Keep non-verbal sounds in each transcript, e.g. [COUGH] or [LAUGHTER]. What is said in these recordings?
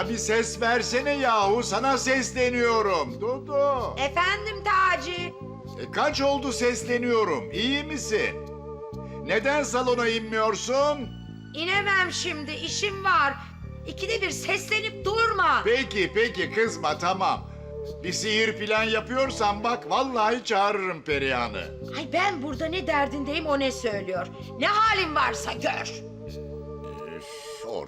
Abi ses versene yahu sana sesleniyorum. Dudu. Efendim Taci. E, kaç oldu sesleniyorum. İyi misin? Neden salona inmiyorsun? İnemem şimdi işim var. İkide bir seslenip durma. Peki peki kızma tamam. Bir sihir plan yapıyorsan bak vallahi çağırırım Perihan'ı. Ay ben burada ne derdindeyim o ne söylüyor. Ne halin varsa gör.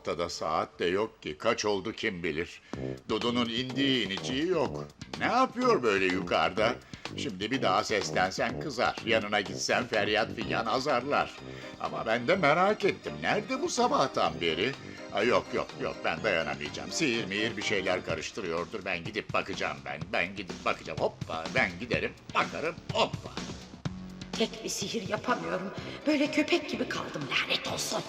Ortada saat de yok ki. Kaç oldu kim bilir. Dudu'nun indiği iniciği yok. Ne yapıyor böyle yukarıda? Şimdi bir daha seslensen kızar. Yanına gitsen feryat figan azarlar. Ama ben de merak ettim. Nerede bu sabahtan beri? Ay yok yok yok ben dayanamayacağım. Sihir mihir bir şeyler karıştırıyordur. Ben gidip bakacağım ben. Ben gidip bakacağım. Hoppa ben giderim bakarım hoppa. Tek bir sihir yapamıyorum. Böyle köpek gibi kaldım lanet olsun.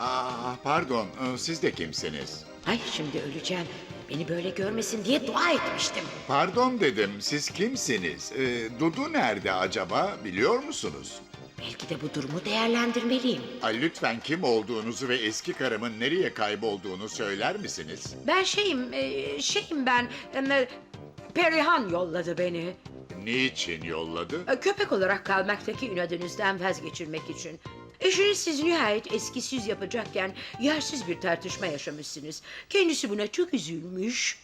Aa pardon e, siz de kimsiniz? Ay şimdi öleceğim. Beni böyle görmesin diye dua etmiştim. Pardon dedim, siz kimsiniz? Ee, Dudu nerede acaba, biliyor musunuz? Belki de bu durumu değerlendirmeliyim. Ay lütfen kim olduğunuzu ve eski karımın nereye kaybolduğunu söyler misiniz? Ben şeyim, e, şeyim ben. e, Perihan yolladı beni. Niçin yolladı? E, Köpek olarak kalmaktaki inadınızdan vazgeçirmek için. Eşiniz siz nihayet eskisiz yapacakken yersiz bir tartışma yaşamışsınız. Kendisi buna çok üzülmüş.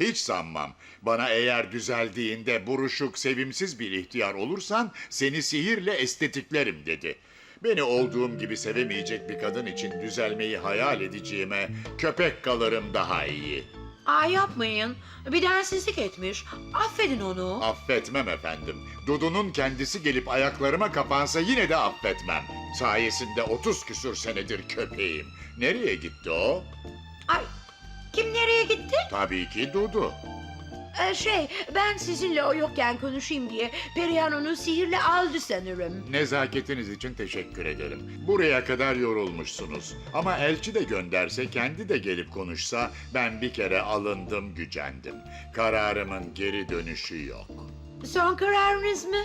Hiç sanmam. Bana eğer düzeldiğinde buruşuk, sevimsiz bir ihtiyar olursan seni sihirle estetiklerim dedi. Beni olduğum gibi sevemeyecek bir kadın için düzelmeyi hayal edeceğime köpek kalırım daha iyi. Aa yapmayın. Bir densizlik etmiş. Affedin onu. Affetmem efendim. Dudu'nun kendisi gelip ayaklarıma kapansa yine de affetmem. Sayesinde 30 küsür senedir köpeğim. Nereye gitti o? Ay kim nereye gitti? Tabii ki Dudu. Ee, şey ben sizinle o yokken konuşayım diye Perihan onu sihirle aldı sanırım. Nezaketiniz için teşekkür ederim. Buraya kadar yorulmuşsunuz. Ama elçi de gönderse, kendi de gelip konuşsa ben bir kere alındım, gücendim. Kararımın geri dönüşü yok. Son kararınız mı?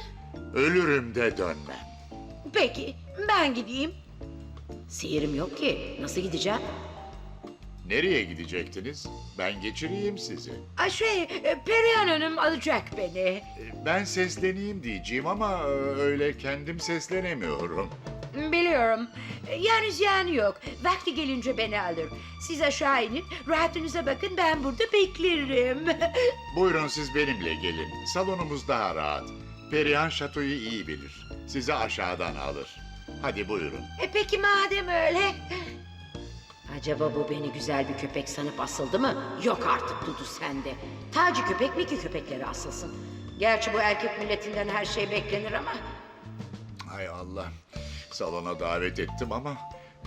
Ölürüm de dönmem. Peki ben gideyim. Sihirim yok ki. Nasıl gideceğim? Nereye gidecektiniz? Ben geçireyim sizi. Ay şey e, Perihan Hanım alacak beni. E, Ben sesleneyim diyeceğim ama e, öyle kendim seslenemiyorum. Biliyorum. E, Yani ziyanı yok. Vakti gelince beni alır. Siz aşağı inin. Rahatınıza bakın ben burada beklerim. [LAUGHS] Buyurun siz benimle gelin. Salonumuz daha rahat. Perihan şatoyu iyi bilir. Sizi aşağıdan alır. Hadi buyurun. e peki madem öyle. Acaba bu beni güzel bir köpek sanıp asıldı mı? Yok artık Dudu sende. Taci köpek mi ki köpekleri asılsın? Gerçi bu erkek milletinden her şey beklenir ama... Hay Allah. Salona davet ettim ama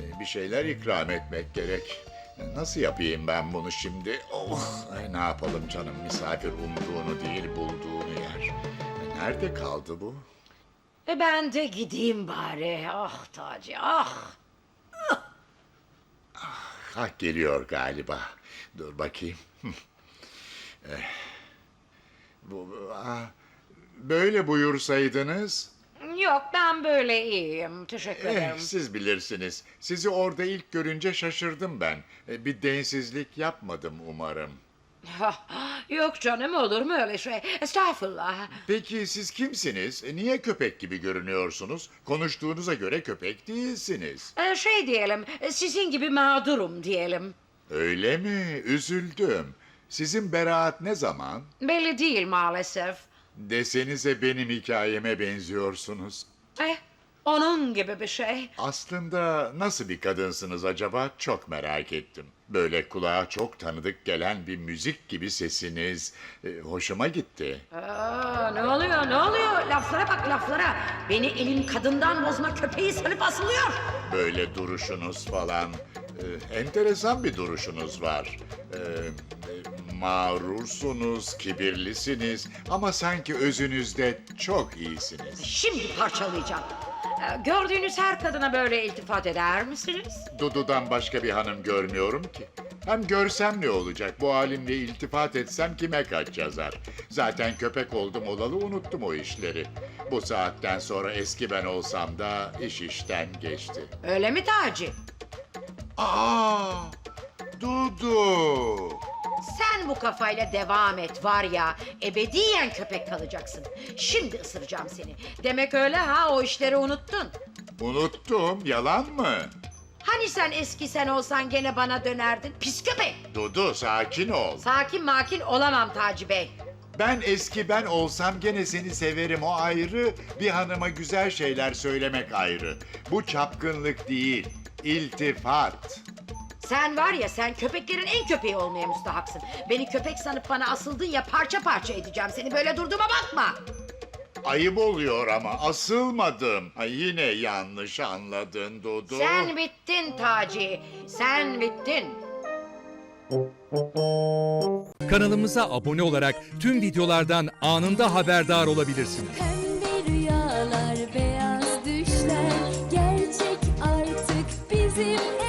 e, bir şeyler ikram etmek gerek. E, Nasıl yapayım ben bunu şimdi? Oh, ay ne yapalım canım misafir umduğunu değil bulduğunu yer. E, Nerede kaldı bu? E ben de gideyim bari. Ah Taci ah. Ha geliyor galiba. Dur bakayım. [LAUGHS] Eh, bu, ah, böyle buyursaydınız. Yok ben böyle iyiyim. Teşekkür Eh, ederim. siz bilirsiniz. Sizi orada ilk görünce şaşırdım ben. Eh, Bir densizlik yapmadım umarım. [LAUGHS] Yok canım olur mu öyle şey? Estağfurullah. Peki siz kimsiniz? E, Niye köpek gibi görünüyorsunuz? Konuştuğunuza göre köpek değilsiniz. Ee, şey diyelim, sizin gibi mağdurum diyelim. Öyle mi? Üzüldüm. Sizin beraat ne zaman? Belli değil maalesef. Desenize benim hikayeme benziyorsunuz. Eh, onun gibi bir şey. Aslında nasıl bir kadınsınız acaba çok merak ettim. Böyle kulağa çok tanıdık gelen bir müzik gibi sesiniz. e, hoşuma gitti. Aa, ne oluyor, ne oluyor? Laflara bak laflara. Beni elin kadından bozma köpeği sanıp asılıyor. Böyle duruşunuz falan. e, enteresan bir duruşunuz var. E, e, mağrursunuz, kibirlisiniz ama sanki özünüzde çok iyisiniz. Şimdi parçalayacağım. Gördüğünüz her kadına böyle iltifat eder misiniz? Dudu'dan başka bir hanım görmüyorum ki. Hem görsem ne olacak? Bu halimle iltifat etsem kime kaç yazar? Zaten köpek oldum olalı unuttum o işleri. Bu saatten sonra eski ben olsam da iş işten geçti. Öyle mi Taci? Aa! Dudu. Sen bu kafayla devam et var ya ebediyen köpek kalacaksın. Şimdi ısıracağım seni. Demek öyle ha o işleri unuttun. Unuttum, yalan mı? Hani sen eski sen olsan gene bana dönerdin pis köpek. Dudu sakin ol. Sakin makin olamam Taci Bey. Ben eski ben olsam gene seni severim o ayrı. Bir hanıma güzel şeyler söylemek ayrı. Bu çapkınlık değil, iltifat. Sen var ya sen köpeklerin en köpeği olmaya müstahaksın. Beni köpek sanıp bana asıldın ya parça parça edeceğim seni böyle durduğuma bakma. Ayıp oluyor ama asılmadım. Ha, yine yanlış anladın Dudu. Sen bittin Taci. Sen bittin. Kanalımıza abone olarak tüm videolardan anında haberdar olabilirsiniz. Pembe rüyalar, beyaz düşler gerçek artık bizim